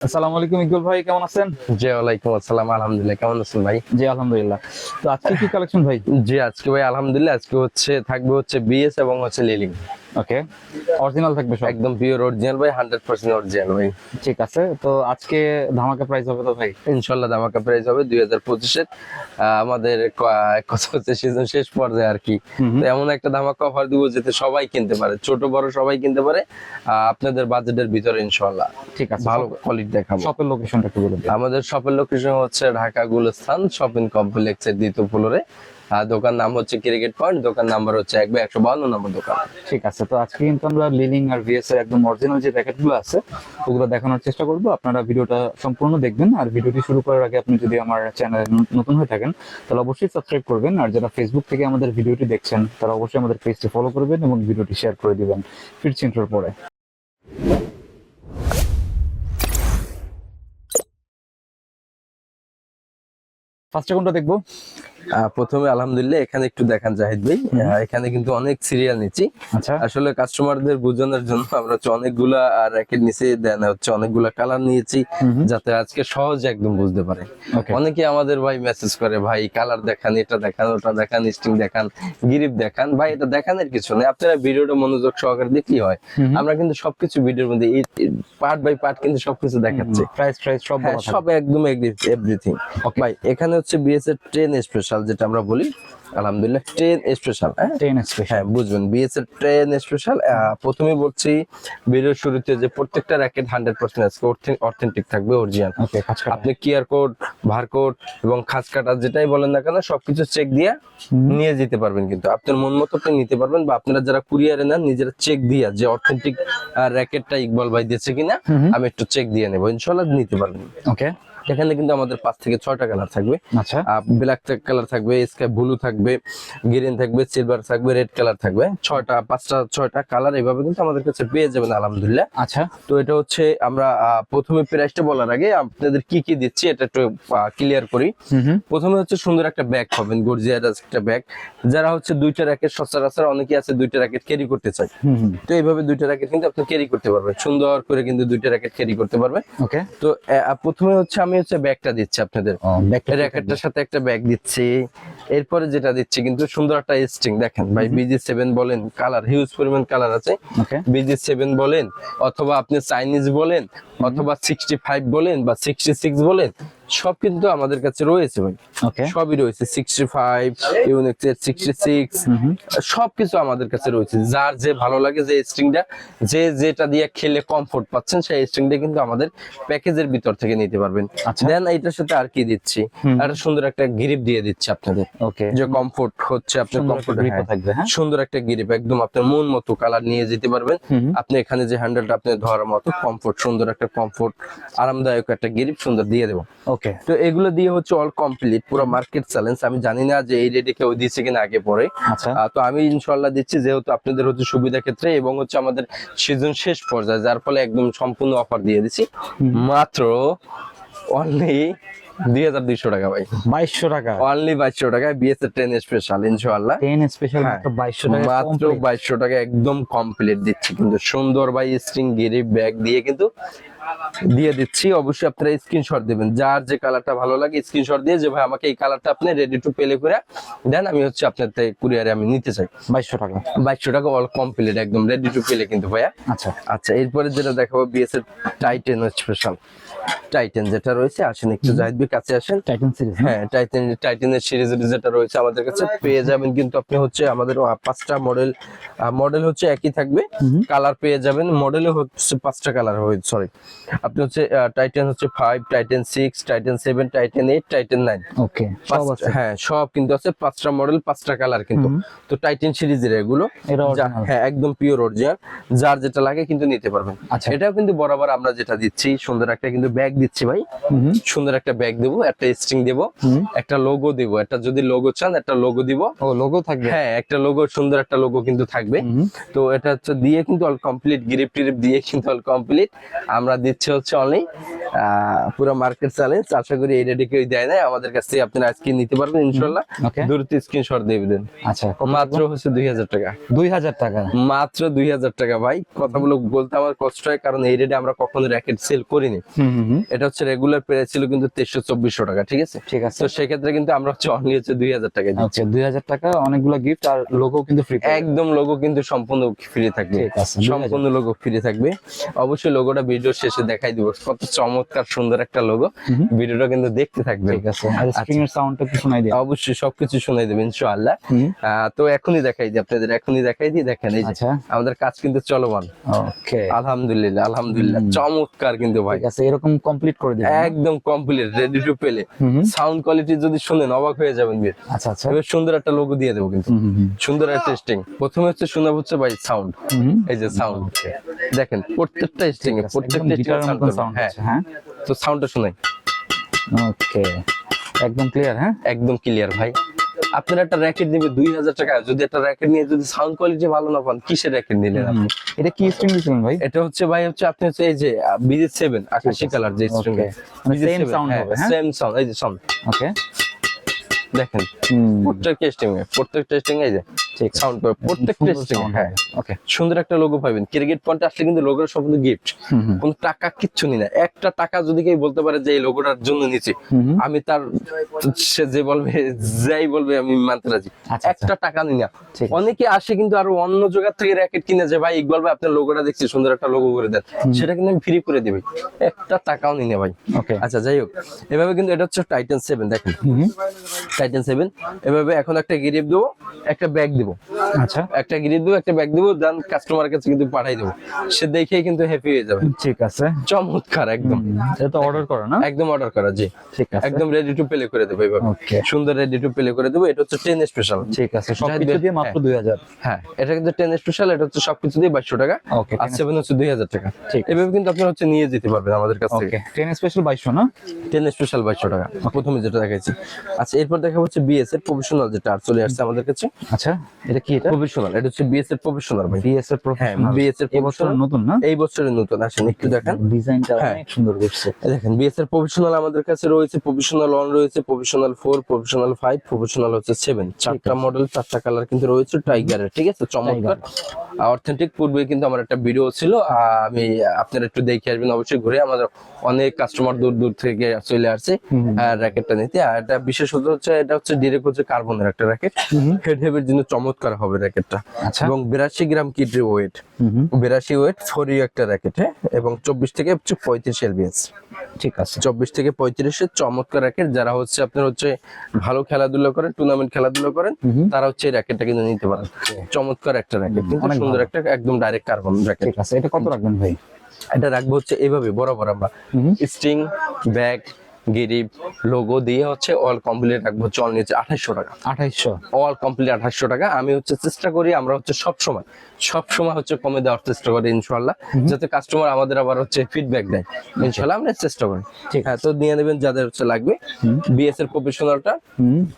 আসসালামু আলাইকুম ইকবাল ভাই কেমন আছেন? জি ওয়ালাইকুম আসসালাম আলহামদুলিল্লাহ কেমন আছেন ভাই? জি আলহামদুলিল্লাহ। তো আজকে কি কালেকশন ভাই? জি আজকে ভাই আলহামদুলিল্লাহ আজকে হচ্ছে থাকবে হচ্ছে বিএস এবং হচ্ছে লিলিং ওকে অরিজিনাল থাকবে সব? একদম পিওর অরিজিনাল ভাই হান্ড্রেড পার্সেন্ট অরিজিনাল ভাই। ঠিক আছে তো আজকে ধামাকা প্রাইস হবে তো ভাই? ইনশাল্লাহ ধামাকা প্রাইস হবে দুই হাজার পঁচিশের। আমাদের কথা হচ্ছে সিজন শেষ পর্যায়ে আর কি। তো এমন একটা ধামাকা অফার দিব যেতে সবাই কিনতে পারে ছোট বড় সবাই কিনতে পারে। আপনাদের বাজেটের ভিতরে ইনশাল্লাহ ঠিক আছে ভালো কোয়ালিটি দেখাবো। শপের লোকেশনটা একটু বলুন আমাদের শপের লোকেশন হচ্ছে ঢাকা গুলস্থান শপিং কমপ্লেক্সের দ্বিতীয় ফ্লোরে দোকান নাম হচ্ছে ক্রিকেট পয়েন্ট দোকান নাম্বার হচ্ছে এক একশো বান্ন নম্বর দোকান। ঠিক আছে, তো আজকে কিন্তু আমরা লিলিং আর ভিএস এর একদম অরিজিনাল যে প্যাকেটগুলো আছে, ওগুলো দেখানোর চেষ্টা করব। আপনারা ভিডিওটা সম্পূর্ণ দেখবেন আর ভিডিওটি শুরু করার আগে আপনি যদি আমার চ্যানেলে নতুন হয়ে থাকেন, তাহলে অবশ্যই সাবস্ক্রাইব করবেন। আর যারা ফেসবুক থেকে আমাদের ভিডিওটি দেখছেন, তারা অবশ্যই আমাদের পেজটি ফলো করবেন এবং ভিডিওটি শেয়ার করে দিবেন। ফিরছি ইন্টার পরে। ফার্স্টে কোনটা দেখব? প্রথমে আলহামদুলিল্লাহ এখানে একটু দেখান জাহিদ ভাই। এখানে কিন্তু অনেক সিরিয়াল নিচ্ছি। আচ্ছা। আসলে কাস্টমারদের বোঝানোর জন্য আমরা হচ্ছে অনেকগুলা র্যাকেট নিচে দেন হচ্ছে অনেকগুলা কালার নিয়েছি। যাতে আজকে সহজে একদম বুঝতে পারে। অনেকে আমাদের ভাই মেসেজ করে ভাই কালার দেখান এটা দেখান ওটা দেখান স্টিং দেখান গিরিপ দেখান। ভাই এটা দেখানোর কিছু নেই। আপনারা ভিডিওটা মনোযোগ সহকারে দেখলেই হয়। আমরা কিন্তু সবকিছু ভিডিওর মধ্যে পার্ট বাই পার্ট কিন্তু সবকিছু দেখাচ্ছি। প্রাইস প্রাইস সব হ্যাঁ। সব একদম এভরিথিং ভাই এখানে হচ্ছে বিএস এর ট্রেন স্পেশাল যেটা আমরা বলি আলহামদুলিল্লাহ ট্রেন স্পেশাল হ্যাঁ? 10 স্পেশাল হ্যাঁ বুঝবেন বিএস এর ট্রেন স্পেশাল প্রথমে বলছি ভিডিওর শুরুতে যে প্রত্যেকটা র্যাকেট হান্ড্রেড পার্সেন্ট অথেন্টিক থাকবে অরিজিনাল আপনি কিয়ার কোড ভারকোড এবং খাস কাটা যেটাই বলেন না কেন সবকিছু চেক দিয়ে নিয়ে যেতে পারবেন কিন্তু। আপনার মন মতো আপনি নিতে পারবেন বা আপনারা যারা কুরিয়ারে নেন নিজেরা চেক দিয়া যে অথেন্টিক র্যাকেটটা ইকবাল ভাই দিয়েছে কিনা। আমি একটু চেক দিয়ে নেব। ইনশাল্লাহ নিতে পারবেন। ওকে এখানে কিন্তু আমাদের পাঁচ থেকে ছয়টা কালার থাকবে। আচ্ছা। ব্ল্যাক কালার থাকবে স্কাই ব্লু থাকবে গ্রিন থাকবে সিলভার থাকবে রেড কালার থাকবে। ছয়টা পাঁচটা ছয়টা কালার এইভাবে কিন্তু আমাদের কাছে পেয়ে যাবেন আলহামদুলিল্লাহ। আচ্ছা। তো এটা হচ্ছে আমরা প্রথমে প্রাইসটা বলার আগে আপনাদের কি কি দিচ্ছি এটা একটু ক্লিয়ার করি। প্রথমে হচ্ছে সুন্দর একটা ব্যাগ পাবেন গর্জিয়ার একটা ব্যাগ যারা হচ্ছে দুইটা র্যাকেট সচরাচর অনেকে আছে দুইটা র্যাকেট ক্যারি করতে চায়। তো এইভাবে দুইটা র্যাকেট কিন্তু আপনি ক্যারি করতে পারবেন। সুন্দর করে কিন্তু দুইটা র্যাকেট ক্যারি করতে পারবেন। ওকে তো প্রথমে হচ্ছে আমি হচ্ছে ব্যাগটা দিচ্ছি আপনাদের। র্যাকেটটার সাথে একটা ব্যাগ দিচ্ছি। এরপরে যেটা দিচ্ছি কিন্তু সুন্দর একটা স্টিং দেখেন ভাই বিজি সেভেন বলেন কালার হিউজ পরিমাণ কালার আছে। বিজি সেভেন বলেন অথবা আপনি চাইনিজ বলেন অথবা সিক্সটি ফাইভ বলেন বা সিক্সটি সিক্স বলেন সব কিন্তু আমাদের কাছে রয়েছে ভাই। সবই রয়েছে সিক্সটি ফাইভ ইউনিক্সের সিক্সটি সিক্স সবকিছু আমাদের কাছে রয়েছে। যার যে ভালো লাগে যে স্ট্রিংটা যে যেটা দিয়ে খেলে কমফোর্ট পাচ্ছেন সেই স্ট্রিংটা কিন্তু আমাদের প্যাকেজের ভিতর থেকে নিতে পারবেন। আচ্ছা। দেন এটার সাথে আর কি দিচ্ছি। একটা সুন্দর একটা গ্রিপ দিয়ে দিচ্ছি আপনাদের। ওকে। যে কমফোর্ট হচ্ছে আপনার কমফোর্ট থাকবে, হ্যাঁ? সুন্দর একটা গ্রিপ একদম আপনার মন মতো কালার নিয়ে যেতে পারবেন। আপনি এখানে যে হ্যান্ডেলটা আপনি ধরার মতো কমফোর্ট সুন্দর একটা কমফোর্ট আরামদায়ক একটা গ্রিপ সুন্দর দিয়ে দেবো। ওকে তো এগুলো দিয়ে হচ্ছে অল কমপ্লিট পুরো মার্কেট চ্যালেঞ্জ আমি জানি না যে এই রেটে কেউ দিচ্ছে কিনা আগে পরে। আচ্ছা। তো আমি ইনশাল্লাহ দিচ্ছি যেহেতু আপনাদের হচ্ছে সুবিধা ক্ষেত্রে এবং হচ্ছে আমাদের সিজন শেষ পর্যায়ে যার ফলে একদম সম্পূর্ণ অফার দিয়ে দিচ্ছি। মাত্র অনলি দুই হাজার দুইশো টাকা ভাই। বাইশশো টাকা। অনলি বাইশশো টাকায় বিএস এর ট্রেন স্পেশাল ইনশাল্লাহ টেন স্পেশাল হ্যাঁ। বাইশশো টাকা মাত্র বাইশশো টাকা একদম কমপ্লিট দিচ্ছি। কিন্তু সুন্দর ভাই স্ট্রিং গিরি ব্যাগ দিয়ে কিন্তু দিয়ে দিচ্ছি। অবশ্যই আপনারা স্ক্রিনশট দিবেন। যার যে কালারটা ভালো লাগে স্ক্রিনশট দিয়ে যে ভাই আমাকে এই কালারটা আপনি রেডি টু পেলে করে দেন আমি হচ্ছে আপনার কুরিয়ারে আমি নিতে চাই। বাইশশো টাকা। বাইশশো টাকা অল কমপ্লিট একদম রেডি টু পেলে কিন্তু ভাইয়া। আচ্ছা। আচ্ছা এরপরে যেটা দেখাবো বিএস এর টাইটেন স্পেশাল টাইটেন যেটা রয়েছে আসেন একটু জাহিদ ভাই কাছে আসেন। টাইটেন সিরিজ হ্যাঁ। টাইটেন টাইটেনের সিরিজ যেটা রয়েছে আমাদের কাছে পেয়ে যাবেন কিন্তু আপনি হচ্ছে আমাদের পাঁচটা মডেল মডেল হচ্ছে একই থাকবে। কালার পেয়ে যাবেন। মডেলে হচ্ছে পাঁচটা কালার হয়েছে সরি আপনি হচ্ছে টাইটেন হচ্ছে five Titan six Titan seven Titan eight Titan nine okay হ্যাঁ সব কিন্তু আছে। পাঁচটা মডেল পাঁচটা কালার কিন্তু। তো টাইটেন সিরিজের এগুলো। হ্যাঁ একদম পিওর অরিজিনাল যার যেটা লাগে কিন্তু নিতে পারবেন। আচ্ছা। এটাও কিন্তু বরাবর আমরা যেটা দিচ্ছি সুন্দর একটা কিন্তু ব্যাগ দিচ্ছি ভাই। সুন্দর একটা ব্যাগ দেবো একটা স্ট্রিং দেবো একটা লোগো দিব। একটা যদি লোগো চান একটা লোগো দিব। ও লোগো থাকবে? হ্যাঁ একটা লোগো সুন্দর একটা লোগো কিন্তু থাকবে। তো এটা হচ্ছে দিয়ে কিন্তু অল কমপ্লিট গ্রিপ টিরিপ দিয়ে কিন্তু অল কমপ্লিট আমরা দিচ্ছি হচ্ছে অনলি পুরো মার্কেট চ্যালেঞ্জ আশা করি এই রেডি কেউ দেয় না আমাদের কাছ থেকে আপনারা আজকে নিতে পারবেন ইনশাল্লাহ দ্রুত স্ক্রিনশট দিয়ে দেন আচ্ছা মাত্র হচ্ছে দুই হাজার টাকা। দুই হাজার টাকা? মাত্র দুই হাজার টাকা ভাই। কথাগুলো বলতে আমার কষ্ট হয় কারণ এই রেটে আমরা কখনো র্যাকেট সেল করিনি। এটা হচ্ছে রেগুলার প্রাইস ছিল কিন্তু তেইশশো চব্বিশশো টাকা ঠিক আছে? ঠিক আছে। তো সেক্ষেত্রে কিন্তু আমরা হচ্ছে অনলি হচ্ছে দুই হাজার টাকা দিচ্ছি। ওকে দুই হাজার টাকা অনেকগুলো গিফট আর লোগো কিন্তু ফ্রি একদম লোগো কিন্তু সম্পূর্ণ ফ্রি থাকবে। সম্পূর্ণ লোগো ফ্রি থাকবে। অবশ্যই লোগোটা ভিডিও শেষে দেখাই দিব। কত চমৎকার সুন্দর একটা লোগো ভিডিওটা কিন্তু দেখতে থাকবেন। ঠিক আছে। আর স্প্রিং এর সাউন্ডটা একটু শোনাই দিই অবশ্যই সবকিছু শোনাই দেবেন ইনশাআল্লাহ। তো এখনই দেখাই দিই আপনাদের এখনই দেখাই দিই দেখেন এই যে। আচ্ছা। আমাদের কাজ কিন্তু চলমান। ওকে। আলহামদুলিল্লাহ আলহামদুলিল্লাহ। চমৎকার কিন্তু ভাই। ঠিক আছে এরকম কমপ্লিট করে দিবেন। একদম complete ready to play. Sound quality যদি শুনেন অবাক হয়ে যাবেন বীর আচ্ছা আচ্ছা। এবার সুন্দর একটা লোগো দিয়ে দেবো কিন্তু। সুন্দর একটা টেস্টিং প্রথমে হচ্ছে শোনা হচ্ছে ভাই সাউন্ড। এই যে সাউন্ড দেখেন প্রত্যেকটা স্ট্রিং এ প্রত্যেকটা গিটারের সাউন্ড মতন সাউন্ড হ্যাঁ আছে। হ্যাঁ। তো সাউন্ডটা শোনাই। ওকে একদম ক্লিয়ার হ্যাঁ? একদম ক্লিয়ার ভাই। আপনার একটা র্যাকেট দিবে দুই হাজার টাকা। যদি একটা র্যাকেট নিয়ে যদি সাউন্ড কোয়ালিটি ভালো না পান কিসের র্যাকেট নিলেন আপনি? এটা কি স্ট্রিং দিছিলেন ভাই? এটা হচ্ছে ভাই হচ্ছে আপনি হচ্ছে এই যে বিজি সেভেন আকাশি কালার যে স্ট্রিং same sound হবে, হ্যাঁ? সেম সাউন্ড এই যে সাউন্ড ওকে দেখেন প্রত্যেক টেস্টিং এ প্রত্যেক টেস্টিং এই যে ঠিক সাউন্ড প্রত্যেক সুন্দর টেস্টিং sound হ্যাঁ ওকে সুন্দর একটা লোগো পাবেন। ক্রিকেট পয়েন্টে আসলে কিন্তু লোগোর সম্পূর্ণ গিফট কোনো টাকা কিচ্ছু নি না। একটা টাকা যদি কেউ বলতে পারে যে এই লোগোটার জন্য হুম। আমি তার সে যে বলবে যাই বলবে আমি মানতে রাজি। আচ্ছা, একটা টাকা নি। না অনেকে আসে কিন্তু আরও অন্য জায়গা থেকে র্যাকেট কিনে যে ভাই ইকবাল ভাই আপনার লোগোটা দেখছি সুন্দর একটা লোগো করে দেন। সেটা কিন্তু আমি ফ্রি করে দিবি। একটা টাকাও নি না ভাই। ওকে আচ্ছা যাই হোক। এভাবে কিন্তু এটা হচ্ছে টাইটান সেভেন দেখেন। টাইটান সেভেন এভাবে এখন একটা গিরিপ দেবো একটা ব্যাগ দিব। আচ্ছা। একটা গিরিপ দেবো একটা ব্যাগ দেবো দেন কাস্টমারের কাছে কিন্তু পাঠাই দেবো। সে দেখেই কিন্তু হ্যাপি হয়ে যাবে। ঠিক আছে। চমৎকার একদম। এটা তো অর্ডার করা না? একদম অর্ডার করা জি। ঠিক আছে। একদম রেডি টু প্লে করে দেবো ওকে সুন্দর রেডি টু প্লে করে দেবো এটা হচ্ছে টেন স্পেশাল ঠিক আছে সব জাহিদ কিছু ভাই- দিয়ে মাত্র দুই হাজার। হ্যাঁ এটা কিন্তু টেন স্পেশাল এটা হচ্ছে সবকিছু দিয়ে বাইশশো টাকা। ওকে আর সেভেন হচ্ছে দুই হাজার টাকা। ঠিক এভাবে কিন্তু আপনারা হচ্ছে নিয়ে যেতে পারবেন আমাদের কাছ থেকে। ওকে ট্রেন স্পেশাল বাইশশো না? টেন স্পেশাল বাইশশো টাকা প্রথমে যেটা দেখাইছি। আচ্ছা এরপর দেখা হচ্ছে বিএস এর প্রফেশনাল যেটা আর চলে আসছে আমাদের কাছে। আচ্ছা। এটা কি এটা? প্রফেশনাল এটা হচ্ছে বিএস এর প্রফেশনাল ভাই। বিএস এর হ্যাঁ প্রফেশনাল বিএস এর প্রফেশনাল। নতুন না? এই বছরের নতুন আসেন একটু দেখেন। ডিজাইনটা হ্যাঁ। অনেক সুন্দর করছে। দেখেন বিএস এর প্রফেশনাল আমাদের কাছে রয়েছে প্রফেশনাল ওয়ান রয়েছে professional four professional five professional হচ্ছে সেভেন চারটা মডেল চারটা কালার কিন্তু রয়েছে টাইগারের ঠিক আছে? চমৎকার। অথেন্টিক পূর্বে কিন্তু আমার একটা ভিডিও ছিল আমি আপনারা একটু দেখে আসবেন অবশ্যই ঘুরে আমাদের অনেক কাস্টমার দূর দূর থেকে চলে আসছে র্যাকেটটা নিতে। আর এটা বিশেষত হচ্ছে এটা হচ্ছে ডিরেক্ট হচ্ছে কার্বনের একটা র্যাকেট হেড হেভের জন্য চমৎকার হবে র্যাকেটটা আচ্ছা। এবং বিরাশি গ্রাম কিডরি ওয়েট বিরাশি ওয়েট ফোরি একটা র্যাকেট হ্যাঁ? এবং চব্বিশ থেকে পঁয়ত্রিশ এলবিএস ঠিক আছে। চব্বিশ থেকে চমৎকার র্যাকেট যারা হচ্ছে আপনার হচ্ছে ভালো খেলাধুলা করেন টুর্নামেন্ট খেলাধুলা করেন তারা হচ্ছে এই র্যাকেটটা কিন্তু নিতে পারেন। চমৎকার একটা র্যাকেট কিন্তু সুন্দর একটা একদম ডাইরেক্ট কার্বন র্যাকেট ঠিক আছে এটা কত রাখবেন ভাই? এটা রাখব হচ্ছে এইভাবে বরাবর আমরা। স্ট্রিং ব্যাগ গিরিপ লোগো দিয়ে হচ্ছে অল কমপ্লিট রাখব হচ্ছে অল নিচে আঠাশশো টাকা। আঠাইশশো। অল কমপ্লিট আঠাশশো টাকা। আমি হচ্ছে চেষ্টা করি আমরা হচ্ছে সব সময় সব সময় হচ্ছে কমে দেওয়ার চেষ্টা করি ইনশাল্লাহ যাতে কাস্টমার আমাদের আবার হচ্ছে ফিডব্যাক দেয়। ইনশাল্লাহ আমরা চেষ্টা করি। ঠিক হ্যাঁ তো নিয়ে নেবেন যাদের হচ্ছে লাগবে। বিএস এর প্রফেশনালটা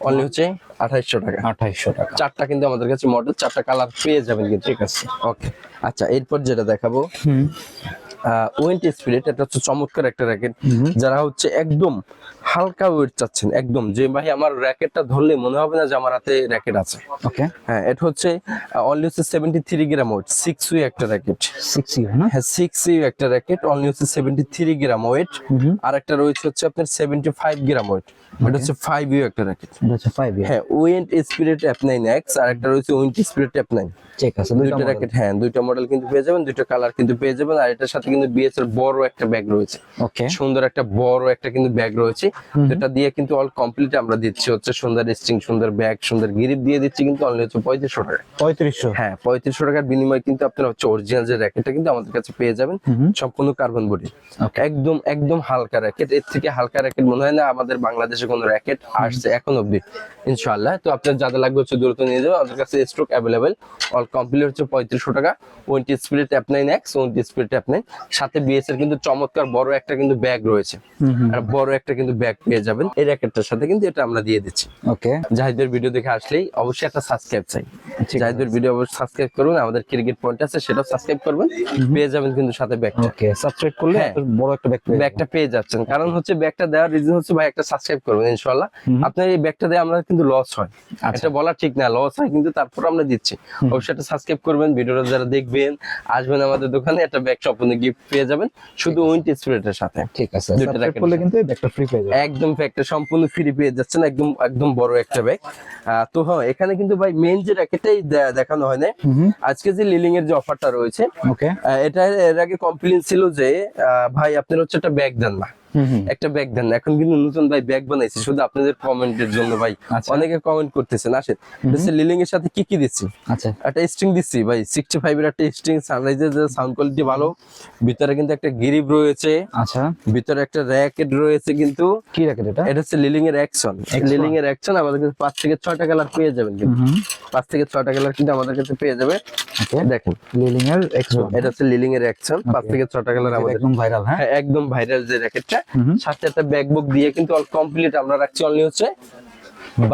অনলি হচ্ছে আঠাইশশো টাকা। আঠাইশশো টাকা। চারটা কিন্তু আমাদের কাছে মডেল চারটা কালার পেয়ে যাবেন কিন্তু। ঠিক আছে। ওকে আচ্ছা এরপর যেটা দেখাবো। হুম। ওয়েন্ট স্পিরিট এটা হচ্ছে চমৎকার একটা র্যাকেট যারা হচ্ছে একদম হালকা ওয়েট চাচ্ছেন একদম। যে ভাই আমার র্যাকেটটা ধরলে মনে হবে না যে আমার হাতে র্যাকেট আছে। ওকে হ্যাঁ এটা হচ্ছে অনলি হচ্ছে seventy three gram weight six U একটা র্যাকেট সিক্স ইউ হ্যাঁ সিক্স ইউ একটা র্যাকেট অনলি হচ্ছে সেভেন্টি থ্রি গ্রাম ওয়েট আর একটা রয়েছে হচ্ছে আপনার সেভেন্টি ফাইভ গ্রাম ওয়েট এটা হচ্ছে ফাইভ ইউ একটা র্যাকেট হচ্ছে ফাইভ হ্যাঁ went spirit app nine X আর একটা রয়েছে ওয়েন্ট স্পিরিট অ্যাপ নাইন ঠিক আছে দুইটা দুইটা র্যাকেট হ্যাঁ দুইটা মডেল কিন্তু পেয়ে যাবেন দুইটা কালার কিন্তু পেয়ে যাবেন আর এটার সাথে কিন্তু বিএস এর বড় একটা ব্যাগ রয়েছে। ওকে সুন্দর একটা বড় একটা কিন্তু ব্যাগ রয়েছে। যেটা দিয়ে কিন্তু অল কমপ্লিট আমরা দিচ্ছি হচ্ছে সুন্দর স্ট্রিং সুন্দর ব্যাগ সুন্দর গিরিপ দিয়ে দিচ্ছি কিন্তু অনলি হচ্ছে পঁয়ত্রিশশো টাকা। পঁয়ত্রিশশো। হ্যাঁ পঁয়ত্রিশশো টাকার বিনিময়ে কিন্তু আপনারা হচ্ছে অরিজিনাল যে র্যাকেটটা কিন্তু আমাদের কাছে পেয়ে যাবেন সম্পূর্ণ কার্বন বডি. একদম একদম হালকা র্যাকেট এর থেকে হালকা র্যাকেট মনে হয় না আমাদের বাংলাদেশে কোনো র্যাকেট আসছে এখন অব্দি ইনশাআল্লাহ। তো আপনার যাদের লাগবে হচ্ছে দ্রুত নিয়ে যাবেন আমাদের কাছে স্টক অ্যাভেলেবেল অল কমপ্লিট হচ্ছে পঁয়ত্রিশশো টাকা। ওয়েন্টি spirit app nine X ওয়েন্টি spirit app nine সাথে বিএস এর কিন্তু চমৎকার বড় একটা কিন্তু ব্যাগ রয়েছে। আর বড় একটা কিন্তু ব্যাগ পেয়ে যাবেন। এই র্যাকেটটার সাথে কিন্তু এটা আমরা দিয়ে দিচ্ছি। ওকে। জাহিদের ভিডিও দেখে আসলেই অবশ্যই একটা সাবস্ক্রাইব চাই। জাহিদুর ভিডিও অবশ্যই সাবস্ক্রাইব করুন আমাদের ক্রিকেট পয়েন্ট আছে সেটাও সাবস্ক্রাইব করবেন। পেয়ে যাবেন কিন্তু সাথে ব্যাগটা। ওকে সাবস্ক্রাইব করলে হ্যাঁ। বড় একটা ব্যাগ ব্যাগটা পেয়ে যাচ্ছেন। কারণ হচ্ছে ব্যাগটা দেওয়ার রিজন হচ্ছে ভাই একটা সাবস্ক্রাইব করবেন ইনশাল্লাহ হুম। আপনার এই ব্যাগটা দিয়ে আমরা কিন্তু লস হয়। আচ্ছা। এটা বলা ঠিক না লস হয় কিন্তু তারপর আমরা দিচ্ছি। অবশ্যই একটা সাবস্ক্রাইব করবেন ভিডিওটা যারা দেখবেন আসবেন আমাদের দোকানে একটা ব্যাগ সম্পূর্ণ গিফট পেয়ে যাবেন। শুধু উইন্ট স্প্রেটার সাথে। ঠিক আছে। সাবস্ক্রাইব করলে কিন্তু ব্যাগটা ফ্রি পেয়ে যাবে একদম একটা সম্পূর্ণ ফ্রি পেয়ে যাচ্ছেন একদম একদম বড় একটা ব্যাগ তো হ্যাঁ এখানে কিন্তু ভাই মেন যে র্যাকেটটাই দেখানো হয় না। আজকে যে লিলিং এর যে অফারটা রয়েছে ওকে এটা এর আগে কমপ্লেন ছিল যে আহ, ভাই আপনার হচ্ছে একটা ব্যাগ দেন না। একটা ব্যাগ দেন। এখন কিন্তু নতুন ভাই ব্যাগ বানাইছি। শুধু আপনাদের কমেন্টের জন্য ভাই। আচ্ছা। অনেকে কমেন্ট করতেছেন আসেন। লিলিং এর সাথে কি কি দিচ্ছি? আচ্ছা। একটা স্ট্রিং দিচ্ছি ভাই। সিক্সটি ফাইভ এর একটা স্ট্রিং সানরাইজের সাউন্ড কোয়ালিটি ভালো। ভিতরে কিন্তু একটা গিরিপ রয়েছে। আচ্ছা। ভিতরে একটা র্যাকেট রয়েছে কিন্তু। কি র্যাকেট এটা? এটা হচ্ছে লিলিং এর অ্যাকশন লিলিং এর অ্যাকশন আমাদের কাছে পাঁচ থেকে ছয়টা কালার পেয়ে যাবেন কিন্তু। পাঁচ থেকে ছয়টা কালার কিন্তু আমাদের কাছে পেয়ে যাবে। ওকে দেখেন। লিলিং এর এক্সট্রা এটা হচ্ছে লিলিং এর অ্যাকশন পাঁচ থেকে ছয়টা কালার আমাদের একদম ভাইরাল হ্যাঁ? হ্যাঁ, একদম ভাইরাল যে র্যাকেটটা। সাথে একটা ব্যাগ বুক দিয়ে কিন্তু অল কমপ্লিট আমরা রাখছি। অনলি হচ্ছে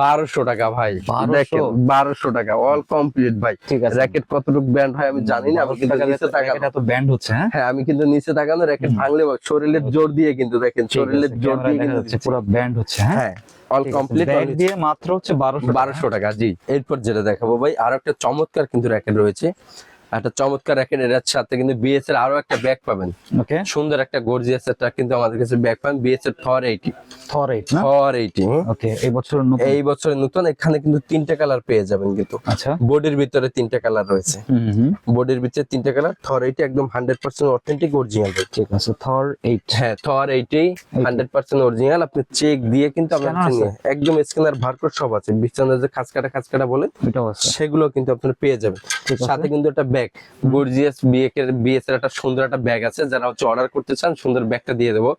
বারোশো টাকা ভাই। 1200 দেখেন বারোশো টাকা অল কমপ্লিট ভাই। ঠিক আছে। র্যাকেট কতটুকু ব্যান্ড হয় আমি জানি না কিন্তু নিচে তাকানো। ব্যান্ড হচ্ছে হ্যাঁ? হ্যাঁ আমি কিন্তু নিচে তাকানো র্যাকেট ভাঙলে শরীরের জোর দিয়ে কিন্তু দেখেন শরীরের জোর দিয়ে কিন্তু পুরো ব্যান্ড হচ্ছে হ্যাঁ? হ্যাঁ অল কমপ্লিট ব্যাগ দিয়ে মাত্র হচ্ছে 1200 বারোশো টাকা জি। এরপর যেটা দেখাবো ভাই আর একটা চমৎকার কিন্তু র্যাকেট রয়েছে। একটা চমৎকার র্যাকেট এর সাথে কিন্তু বিএস এর আরও একটা ব্যাগ পাবেন। ওকে। সুন্দর একটা গর্জিয়াস একটা কিন্তু আমাদের কাছে ব্যাগ পাবেন। বিএস এর থর এইটি থর 8 না? থর এইটি ওকে এই বছর নতুন? এই বছরের নতুন এখানে কিন্তু তিনটা কালার পেয়ে যাবেন কিন্তু। আচ্ছা। বডির ভিতরে তিনটা কালার রয়েছে। হুম বডির ভিতরে তিনটা কালার থর এইটি একদম হান্ড্রেড পার্সেন্ট অথেন্টিক অরিজিনাল ঠিক আছে থর 8 হ্যাঁ Thor eighty hundred percent original আপনি চেক দিয়ে কিন্তু Scanner একদম স্ক্যানার ভারকোড সব আছে। বিছানার যে খাঁচ কাটা খাঁচ কাটা বলে সেগুলো কিন্তু আপনারা পেয়ে যাবেন। সাথে কিন্তু একটা ব্যাগ গর্জিয়াস বিএস এর একটা সুন্দর একটা ব্যাগ আছে যারা হচ্ছে অর্ডার করতে চান সুন্দর ব্যাগটা দিয়ে দেবো।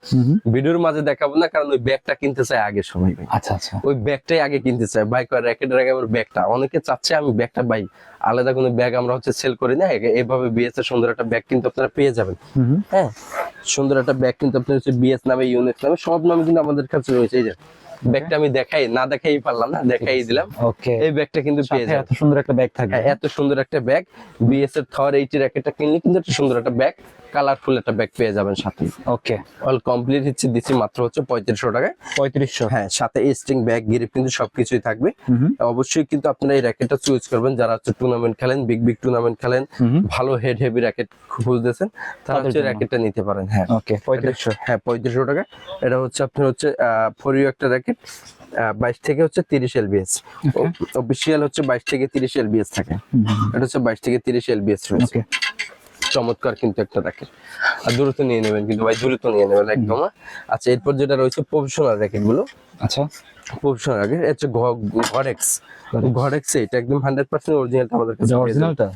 ভিডিওর মাঝে দেখাবো না কারণ ওই ব্যাগটা কিনতে চাই আগে সবাই আচ্ছা আচ্ছা। ওই ব্যাগটাই আগে কিনতে চাই বাইক র্যাকেটের আগে আমার ব্যাগটা অনেকে চাচ্ছে আমি ব্যাগটা বাই আলাদা কোনো ব্যাগ আমরা হচ্ছে সেল করি না এভাবে বিএস এর সুন্দর একটা ব্যাগ কিন্তু আপনারা পেয়ে যাবেন। হ্যাঁ সুন্দর একটা ব্যাগ কিন্তু আপনার হচ্ছে বিএস নামে ইউনিট নামে সব নামে কিন্তু আমাদের কাছে রয়েছে এই যে। ব্যাগটা আমি দেখাই না দেখাই পারলাম না দেখাই দিলাম। ওকে এই ব্যাগটা কিন্তু পেয়ে এত সুন্দর একটা ব্যাগ থাকে হ্যাঁ, এত সুন্দর একটা ব্যাগ বিএস এর থর এইটি একটা কিনলে কিন্তু একটা সুন্দর একটা ব্যাগ কালারফুল একটা ব্যাগ পেয়ে যাবেন সাথে। ওকে। অল কমপ্লিট হচ্ছে দিচ্ছি মাত্র হচ্ছে পঁয়ত্রিশশো টাকায়। 3500 হ্যাঁ সাথে স্ট্রিং ব্যাগ গিরিপ কিন্তু সবকিছুই থাকবে। অবশ্যই কিন্তু আপনারা এই র্যাকেটটা চুজ করবেন। যারা হচ্ছে টুর্নামেন্ট খেলেন বিগ বিগ টুর্নামেন্ট খেলেন। ভালো হেড হেভি র্যাকেট খুঁজতেছেন তারা হচ্ছে। র্যাকেটটা নিতে পারেন হ্যাঁ। ওকে 3500 হ্যাঁ পঁয়ত্রিশশো টাকা। এটা হচ্ছে আপনার হচ্ছে ফর ইউ একটা র্যাকেট বাইশ থেকে হচ্ছে তিরিশ এলবিএস অফিসিয়াল হচ্ছে বাইশ থেকে তিরিশ এলবিএস থাকে। এটা হচ্ছে বাইশ থেকে তিরিশ এলবিএস রয়েছে। চমৎকার কিন্তু একটা র্যাকেট আর দ্রুত নিয়ে নেবেন কিন্তু ভাই দ্রুত নিয়ে নেবেন একদম হ্যাঁ? আচ্ছা এরপর যেটা রয়েছে প্রফেশনাল র্যাকেটগুলো আচ্ছা প্রফেশনাল র্যাকেট হচ্ছে ঘরেক্স ঘরেক্স এটা একদম হান্ড্রেড পার্সেন্ট অরিজিনালটা আমাদের কাছে অরিজিনালটা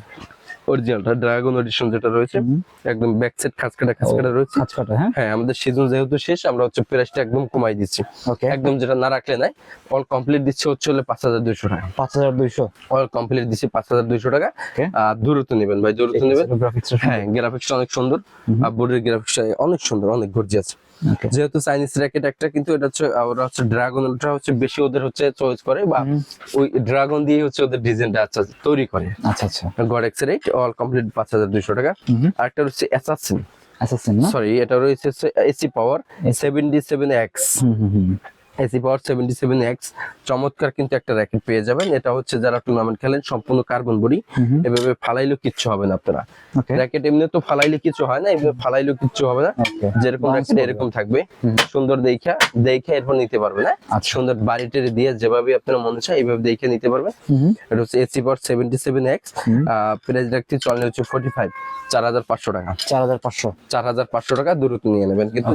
অরিজিনালটা ড্রাগন এডিশন যেটা রয়েছে একদম ব্যাক সাইড খাঁচকাটা খাঁচকাটা রয়েছে। কাজ কাটা হ্যাঁ? হ্যাঁ আমাদের সিজন যেহেতু শেষ আমরা হচ্ছে প্রাইসটা একদম কমাই দিচ্ছি। একদম যেটা না রাখলে নাই অল কমপ্লিট দিচ্ছে হচ্ছে হলে পাঁচ হাজার দুইশো টাকা। 5200 অল কমপ্লিট দিচ্ছি পাঁচ হাজার দুইশো টাকা। আর দূরত্ব নেবেন ভাই দূরত্ব নেবেন। হ্যাঁ গ্রাফিক্সটা অনেক সুন্দর। আর বোর্ডের গ্রাফিক্সটা অনেক সুন্দর অনেক গর্জিয়াস যেহেতু চাইনিজ র্যাকেট একটা কিন্তু এটা হচ্ছে ওরা হচ্ছে ড্রাগন ওটা হচ্ছে বেশি ওদের হচ্ছে চয়েস করে বা ওই ড্রাগন দিয়ে হচ্ছে ওদের ডিজাইনটা আচ্ছা তৈরি করে। আচ্ছা আচ্ছা। গড এক্স রেট অল কমপ্লিট পাঁচ হাজার দুইশো টাকা। হুম আর একটা হচ্ছে অ্যাসাসিন অ্যাসাসিন সরি এটা রয়েছে AC power seventy seven X AC power seventy seven X চমৎকার কিন্তু একটা র্যাকেট পেয়ে যাবেন। এটা হচ্ছে যারা টুর্নামেন্ট খেলেন সম্পূর্ণ কার্বন বডি। এভাবে ফালাইলেও কিচ্ছু হবে না আপনারা। র্যাকেট এমনি তো ফালাইলে কিছু হয় না এভাবে ফালাইলেও কিচ্ছু হবে না। যেরকম র্যাকেট এরকম থাকবে। সুন্দর দেখা দেখে এরপর নিতে পারবে না। আচ্ছা। সুন্দর বাড়ি টেরে দিয়ে যেভাবে আপনার মনে চায় এইভাবে দেখে নিতে পারবে। এটা হচ্ছে AC power seventy seven X. Price রাখতে চলে হচ্ছে ফোর্টি ফাইভ চার হাজার পাঁচশো টাকা। 4500 চার হাজার পাঁচশো টাকা দূরত্ব নিয়ে নেবেন। কিন্তু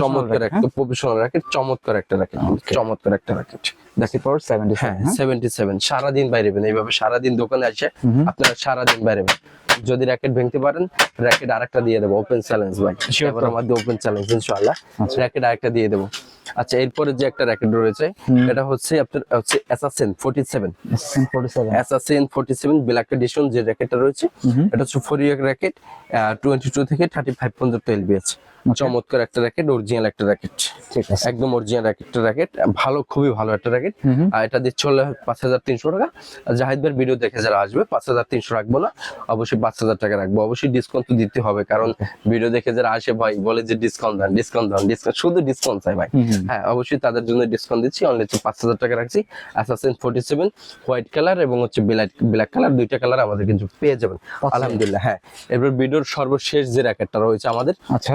চমৎকার racket, একটা প্রফেশনাল র্যাকেট চমৎকার একটা র্যাকেট. চমৎকার একটা র্যাকেট দেখি পাওয়ার 77 হ্যাঁ হ্যাঁ? সেভেন্টি সেভেন সারাদিন বাইরেবেন এইভাবে সারাদিন দোকানে আসে। আপনারা সারাদিন বাইরেবেন যদি র্যাকেট ভেঙতে পারেন র্যাকেট আরেকটা দিয়ে দেবো ওপেন চ্যালেঞ্জ ভাই। এবার তো। ওপেন চ্যালেঞ্জ ইনশাআল্লাহ। আচ্ছা। র্যাকেট আরেকটা দিয়ে দেবো। আচ্ছা এরপরে যে একটা র্যাকেট রয়েছে এটা হচ্ছে আপনার হচ্ছে অ্যাসাসিন 47 47 অ্যাসাসিন 47 ব্ল্যাক এডিশন যে র্যাকেটটা রয়েছে এটা হচ্ছে ইয়ার র্যাকেট টোয়েন্টি টু থেকে থার্টি ফাইভ পর্যন্ত এলবিএস চমৎকার একটা র্যাকেট অরিজিনাল একটা র্যাকেট ঠিক আছে। একদম অরিজিনাল একটা র্যাকেট ভালো খুবই ভালো একটা র্যাকেট। আর এটা দিচ্ছে হলে পাঁচ হাজার তিনশো টাকা। আর জাহিদ ভাইয়ের ভিডিও দেখে যারা আসবে পাঁচ হাজার তিনশো রাখব না অবশ্যই পাঁচ হাজার টাকা রাখব। অবশ্যই ডিসকাউন্ট তো দিতে হবে কারণ ভিডিও দেখে যারা আসে ভাই বলে যে ডিসকাউন্ট দেন ডিসকাউন্ট দেন ডিসকাউন্ট শুধু ডিসকাউন্ট চাই ভাই। হ্যাঁ অবশ্যই তাদের জন্য ডিসকাউন্ট দিচ্ছি। অনলি হচ্ছে পাঁচ হাজার টাকা রাখছি। Assassin forty seven white colour এবং হচ্ছে ব্ল্যাক ব্ল্যাক কালার দুইটা কালার আমাদের কিন্তু পেয়ে যাবেন। আলহামদুলিল্লাহ হ্যাঁ। এরপর ভিডিওর সর্বশেষ যে র্যাকেটটা রয়েছে আমাদের আচ্ছা।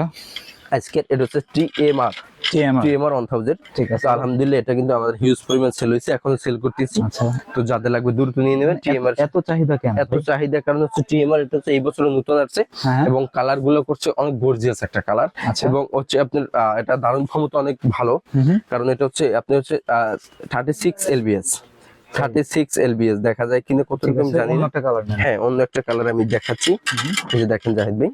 আজকে এটা হচ্ছে TMR T M R. One thousand ঠিক আছে। আলহামদুলিল্লাহ এটা কিন্তু আমাদের হিউজ পরিমাণ সেল হয়েছে এখন সেল করতেছি। আচ্ছা। তো যাদের লাগবে দ্রুত নিয়ে নেবেন। টিএমআর এত- এত চাহিদা কেন? এত চাহিদা কারণ হচ্ছে টিএমআর এটা হচ্ছে এই বছর নতুন আসছে। হ্যাঁ। এবং কালারগুলো করছে অনেক গর্জিয়াস একটা কালার আচ্ছা। এবং হচ্ছে আপনার এটা ধারণ ক্ষমতা অনেক ভালো। কারণ এটা হচ্ছে আপনি হচ্ছে thirty six LBS thirty six LBS দেখা যায় কিনা কত রকম জানি হ্যাঁ অন্য একটা কালার আমি দেখাচ্ছি। এই যে দেখেন জাহিদ ভাই।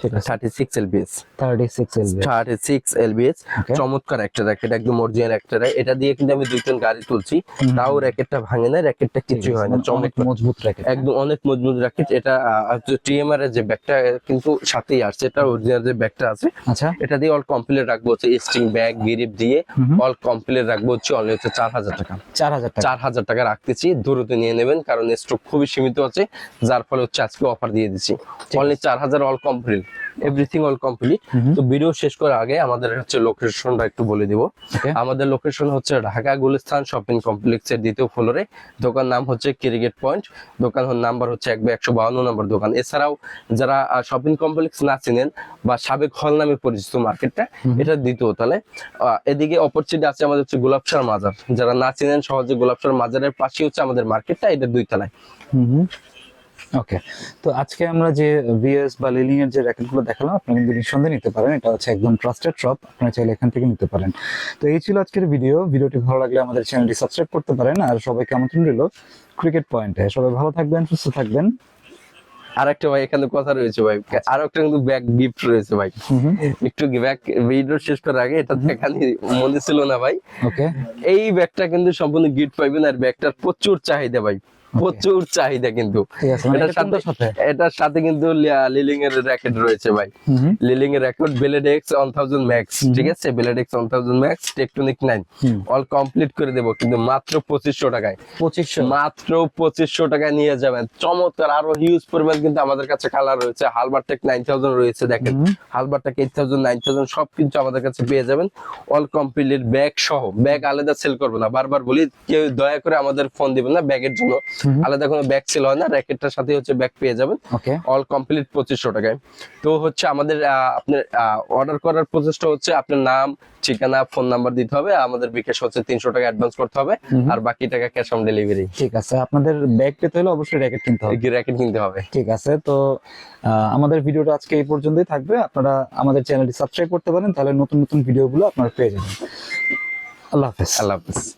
ঠিক আছে। Thirty six LBS 36 thirty six LBS. চমৎকার একটা র্যাকেট একদম অরিজিনাল একটা এটা দিয়ে কিন্তু আমি দুইজন গাড়ি তুলছি। তাও র্যাকেটটা ভাঙে না র্যাকেটটা কিছুই হয় না। চমৎকার। মজবুত র্যাকেট একদম অনেক মজবুত র্যাকেট এটা টিএমআর এর যে ব্যাগটা কিন্তু সাথেই আসছে এটা অরিজিনাল যে ব্যাগটা আছে। আচ্ছা। এটা দিয়ে অল কমপ্লিট রাখব হচ্ছে স্ট্রিং ব্যাগ গিরিপ দিয়ে অল কমপ্লিট রাখব হচ্ছে অনলি হচ্ছে চার হাজার টাকা। 4000 টাকা। চার হাজার টাকা রাখতেছি দ্রুত নিয়ে নেবেন কারণ স্টক খুবই সীমিত আছে যার ফলে হচ্ছে আজকে অফার দিয়ে দিচ্ছি। অনলি চার হাজার all complete everything all complete তো ভিডিও শেষ করার আগে আমাদের হচ্ছে লোকেশনটা একটু বলে দিব। আমাদের লোকেশন হচ্ছে ঢাকা গুলিস্তান শপিং কমপ্লেক্সের দ্বিতীয় ফ্লোরে দোকান নাম হচ্ছে ক্রিকেট পয়েন্ট দোকান নাম্বার হচ্ছে একবার একশো বাউন্ন নম্বর দোকান। এছাড়াও যারা শপিং কমপ্লেক্স না চিনেন বা সাবেক হল নামে পরিচিত মার্কেটটা এটা দ্বিতীয় তাহলে এদিকে অপরচুনিটি আছে আমাদের হচ্ছে গোলাপসার মাজার। যারা না চিনেন সহজে গোলাপসার মাজারের পাশে হচ্ছে আমাদের মার্কেটটা এটা দুই তলায়। হুম ওকে তো আজকে আমরা যে ভিএস বা লিলিং এর যে র্যাকেটগুলো দেখালাম আপনি কিন্তু নিঃসন্দেহে নিতে পারেন। এটা হচ্ছে একদম ট্রাস্টেড শপ আপনারা চাইলে এখান থেকে নিতে পারেন। তো এই ছিল আজকের ভিডিও ভিডিওটি ভালো লাগলে আমাদের চ্যানেলটি সাবস্ক্রাইব করতে পারেন আর সবাইকে আমন্ত্রণ রইল ক্রিকেট পয়েন্টে সবাই ভালো থাকবেন সুস্থ থাকবেন। আর একটা ভাই এখানে কথা রয়েছে ভাই। আর একটা কিন্তু ব্যাগ গিফট রয়েছে ভাই। একটু ব্যাগ ভিডিও শেষ করার আগে এটা দেখানি মনে ছিল না ভাই। ওকে এই ব্যাগটা কিন্তু সম্পূর্ণ গিফট পাইবেন আর ব্যাগটার প্রচুর চাহিদা ভাই। প্রচুর চাহিদা কিন্তু। মানে এটার সাথে এটার সাথে কিন্তু লিলিং এর র্যাকেট রয়েছে ভাই। লিলিং এর racket blade X one thousand max ঠিক আছে? Blade X one thousand max tectonic nine all complete করে দেবো কিন্তু মাত্র পঁচিশশো টাকায়। পঁচিশশো। মাত্র পঁচিশশো টাকায় নিয়ে যাবেন। চমৎকার আরও হিউজ পরিমাণ কিন্তু আমাদের কাছে কালার রয়েছে। হালবার টেক নাইন থাউজেন্ড রয়েছে দেখেন। Halbertec eight thousand nine thousand সব কিন্তু আমাদের কাছে পেয়ে যাবেন। অল কমপ্লিট ব্যাগ সহ। ব্যাগ আলাদা সেল করব না। বারবার বলি কেউ দয়া করে আমাদের ফোন দিবেন না ব্যাগের জন্য। আলাদা কোনো ব্যাগ সেল হয় না র্যাকেটটার সাথে হচ্ছে ব্যাগ পেয়ে যাবেন। অল কমপ্লিট পঁচিশশো টাকায়। তো হচ্ছে আমাদের আপনার অর্ডার করার প্রসেসটা হচ্ছে আপনার নাম ঠিকানা ফোন নাম্বার দিতে হবে। আমাদের বিকাশ হচ্ছে তিনশো টাকা অ্যাডভান্স করতে হবে। আর বাকি টাকা ক্যাশ অন ডেলিভারি ঠিক আছে। আপনাদের ব্যাগ পেতে হলে অবশ্যই র্যাকেট কিনতে হবে। র্যাকেট কিনতে হবে। ঠিক আছে। তো আমাদের ভিডিওটা আজকে এই পর্যন্তই থাকবে। আপনারা আমাদের চ্যানেলটি সাবস্ক্রাইব করতে পারেন তাহলে নতুন নতুন ভিডিওগুলো আপনারা পেয়ে যাবেন। আল্লাহ হাফেজ। আল্লাহ হাফিজ।